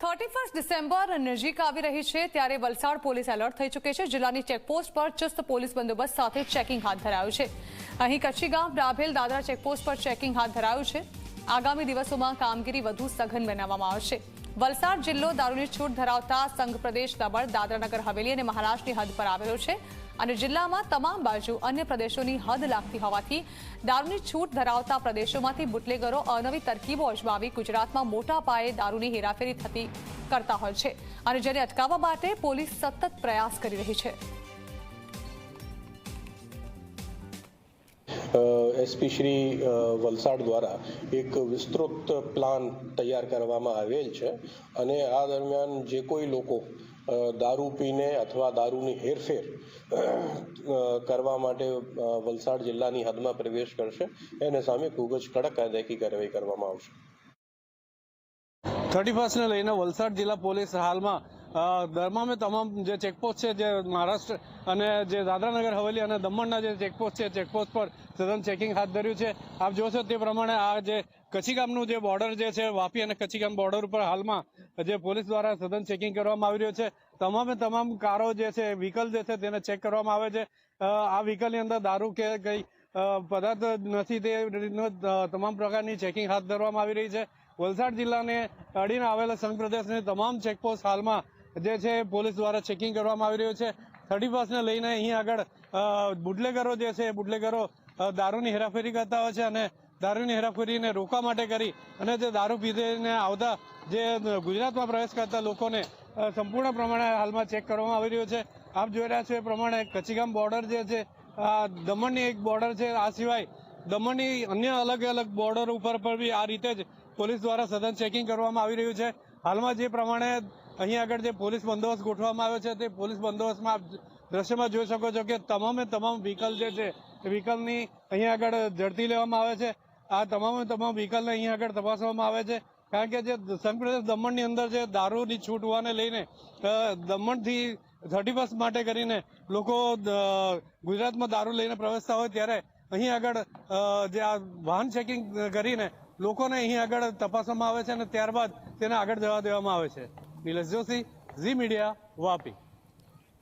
Thirty first December નજીક આવી રહી છે ત્યારે વલસાડ પોલીસ એલર્ટ થઈ ચૂકી છે. જિલ્લાની ચેકપોસ્ટ પર ચુસ્ત પોલીસ બંદોબસ્ત સાથે ચેકિંગ હાથ ધરાયું છે. અહીં કચ્છી ગામ ડાભેલ દાદરા ચેકપોસ્ટ પર ચેકિંગ હાથ ધરાયું છે. આગામી દિવસોમાં કામગીરી વધુ સઘન બનાવવામાં આવશે. વલસાડ જિલ્લો દારૂની છૂટ ધરાવતા સંઘ પ્રદેશ દમણ, દાદરાનગર હવેલી અને મહારાષ્ટ્રની હદ પર આવેલો છે અને જિલ્લામાં તમામ બાજુ અન્ય પ્રદેશોની હદ લાગતી હોવાથી દારૂની છૂટ ધરાવતા પ્રદેશોમાંથી બુટલેગરો અનવી તરકીબો અજમાવી ગુજરાતમાં મોટા પાયે દારૂની હેરાફેરી થતી કરતા હોય છે અને જેને અટકાવવા માટે પોલીસ સતત પ્રયાસ કરી રહી છે. એસપી શ્રી વલસાડ દ્વારા એક વિસ્તૃત પ્લાન તૈયાર કરવામાં આવેલ છે અને આ દરમિયાન જે કોઈ લોકો દારૂ પીને અથવા દારૂની હેરફેર કરવા માટે વલસાડ જિલ્લાની હદમાં પ્રવેશ કરશે, એને સામે ખૂબ જ કડક કાયદાકીય કાર્યવાહી કરવામાં આવશે. થર્ટી ફર્સ્ટને લઈને વલસાડ જિલ્લા પોલીસ હાલમાં અ, તમામે જે ચેકપોસ્ટ છે જે મહારાષ્ટ્ર અને જે દાદરાનગર હવેલી અને દમણના જે ચેકપોસ્ટ છે ચેકપોસ્ટ પર સઘન ચેકિંગ હાથ ધર્યું છે. આપ જોશો તે પ્રમાણે આ જે કચ્છીગામનું જે બોર્ડર જે છે વાપી અને કચ્છીગામ બોર્ડર ઉપર હાલમાં જે પોલીસ દ્વારા સઘન ચેકિંગ કરવામાં આવી રહ્યું છે. તમામે તમામ કારો જે છે વ્હીકલ જે છે તેને ચેક કરવામાં આવે છે. આ વ્હીકલની અંદર દારૂ કે કંઈ પદાર્થ નથી તે તમામ પ્રકારની ચેકિંગ હાથ ધરવામાં આવી રહી છે. વલસાડ જિલ્લાને અડીને આવેલા સંઘ પ્રદેશની તમામ ચેકપોસ્ટ હાલમાં જે છે, પોલીસ દ્વારા ચેકિંગ કરવામાં આવી રહ્યું છે. થર્ટી ફર્સ્ટને લઈને અહીં આગળ બુટલેગરો જે છે બુટલેગરો દારૂની હેરાફેરી કરતા હોય છે અને દારૂની હેરાફેરીને રોકવા માટે કરી અને જે દારૂ પીધેને આવતા જે ગુજરાતમાં પ્રવેશ કરતા લોકોને સંપૂર્ણ પ્રમાણે હાલમાં ચેક કરવામાં આવી રહ્યું છે. આપ જોઈ રહ્યા છો એ પ્રમાણે કચ્છીગામ બોર્ડર જે છે આ દમણની એક બોર્ડર છે. આ સિવાય દમણની અન્ય અલગ અલગ બોર્ડર ઉપર પર બી આ રીતે જ પોલીસ દ્વારા સઘન ચેકિંગ કરવામાં આવી રહ્યું છે. હાલમાં જે પ્રમાણે અહીં આગળ જે પોલીસ બંદોબસ્ત ગોઠવવામાં આવ્યો છે, તે પોલીસ બંદોબસ્તમાં આપ દ્રશ્યમાં જોઈ શકો છો કે તમામે તમામ વ્હીકલ જે છે, એ વ્હીકલની અહીં આગળ ઝડપી લેવામાં આવે છે. આ તમામે તમામ વ્હીકલને અહીં આગળ તપાસવામાં આવે છે. કારણ કે જે સંઘ દમણની અંદર જે દારૂની છૂટ હોવાને લઈને દમણથી થર્ટી ફર્સ્ટ માટે કરીને લોકો ગુજરાતમાં દારૂ લઈને પ્રવેશતા હોય ત્યારે અહીં આગળ જે આ વાહન ચેકિંગ કરીને લોકોને અહીં આગળ તપાસવામાં આવે છે અને ત્યારબાદ તેને આગળ જવા દેવામાં આવે છે. Nilesh Joshi Zee media Vapi.